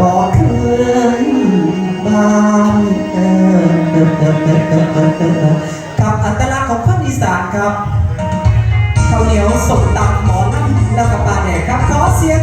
บอกเพื่อนบ้านกับอัตลักษณ์ของคนอีสานครับข้าวเหนียวสมตำหมอน้ำแล้วก็ปลาแดกครับขอเสียง